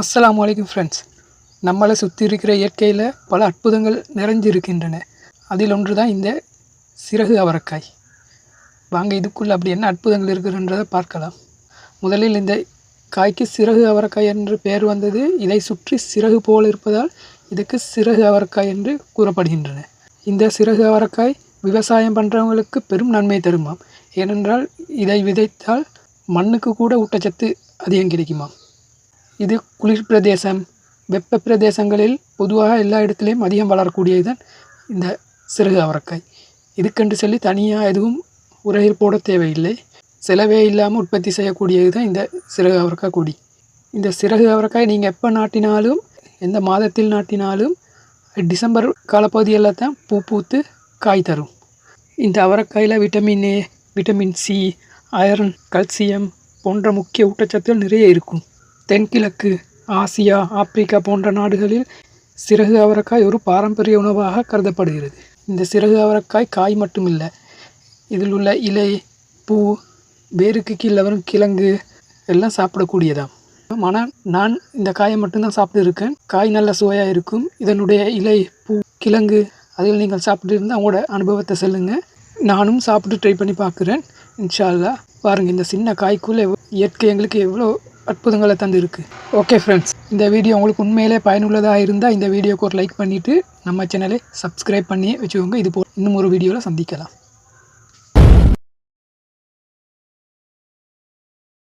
அஸ்ஸலாமு அலைக்கும் ஃப்ரெண்ட்ஸ் நம்மளை சுற்றி இருக்கிற இயற்கையில் பல அற்புதங்கள் நிறைஞ்சிருக்கின்றன. அதில் ஒன்று தான் இந்த சிறகு அவரக்காய். வாங்க இதுக்குள்ளே அப்படி என்ன அற்புதங்கள் இருக்குன்றதை பார்க்கலாம். முதலில் இந்த காய்க்கு சிறகு அவரக்காய் என்று பெயர் வந்தது. இதை சுற்றி சிறகு போல் இருப்பதால் இதுக்கு சிறகு அவரக்காய் என்று கூறப்படுகின்றன. இந்த சிறகு அவரக்காய் விவசாயம் பண்ணுறவங்களுக்கு பெரும் நன்மை தருமாம். ஏனென்றால் இதை விதைத்தால் மண்ணுக்கு கூட ஊட்டச்சத்து அதிகம் கிடைக்குமாம். இது குளிர் பிரதேசம் வெப்ப பிரதேசங்களில் பொதுவாக எல்லா இடத்துலையும் அதிகம் வளரக்கூடியதுதான் இந்த சிறகு அவரைக்காய். இதுக்கென்று சொல்லி தனியாக எதுவும் உரையில் போட தேவையில்லை. செலவே இல்லாமல் உற்பத்தி செய்யக்கூடியது தான் இந்த சிறகு அவரைக்காய் கொடி. இந்த சிறகு அவரைக்காய் நீங்கள் எப்போ நாட்டினாலும் எந்த மாதத்தில் நாட்டினாலும் டிசம்பர் காலப்பகுதியில் தான் பூ பூத்து காய் தரும். இந்த அவரைக்காயில் vitamin A vitamin C iron calcium போன்ற முக்கிய ஊட்டச்சத்துகள் நிறைய இருக்கும். தென்கிழக்கு ஆசியா ஆப்பிரிக்கா போன்ற நாடுகளில் சிறகு அவரைக்காய் ஒரு பாரம்பரிய உணவாக கருதப்படுகிறது. இந்த சிறகு அவரைக்காய் காய் மட்டும் இல்லை இதில் உள்ள இலை பூ வேருக்கு கீழே வரும் கிழங்கு எல்லாம் சாப்பிடக்கூடியதாம். ஆனால் நான் இந்த காயை மட்டும்தான் சாப்பிட்டு இருக்கேன் காய் நல்ல சுவையாக இருக்கும். இதனுடைய இலை பூ கிழங்கு அதில் நீங்கள் சாப்பிட்டு இருந்தால் உங்களோட அனுபவத்தை சொல்லுங்கள் நானும் சாப்பிட்டு ட்ரை பண்ணி பார்க்குறேன். இன்ஷால்லா பாருங்கள் இந்த சின்ன காய்க்குள்ளே இயற்கை எங்களுக்கு எவ்வளோ அற்புதங்களை தந்திருக்கு. ஓகே ஃப்ரெண்ட்ஸ் இந்த வீடியோ உங்களுக்கு உண்மையிலே பயனுள்ளதாக இருந்தால் இந்த வீடியோக்கு ஒரு லைக் பண்ணிவிட்டு நம்ம சேனலை சப்ஸ்கிரைப் பண்ணி வச்சுக்கோங்க. இது போ இன்னும் ஒரு வீடியோவில் சந்திக்கலாம்.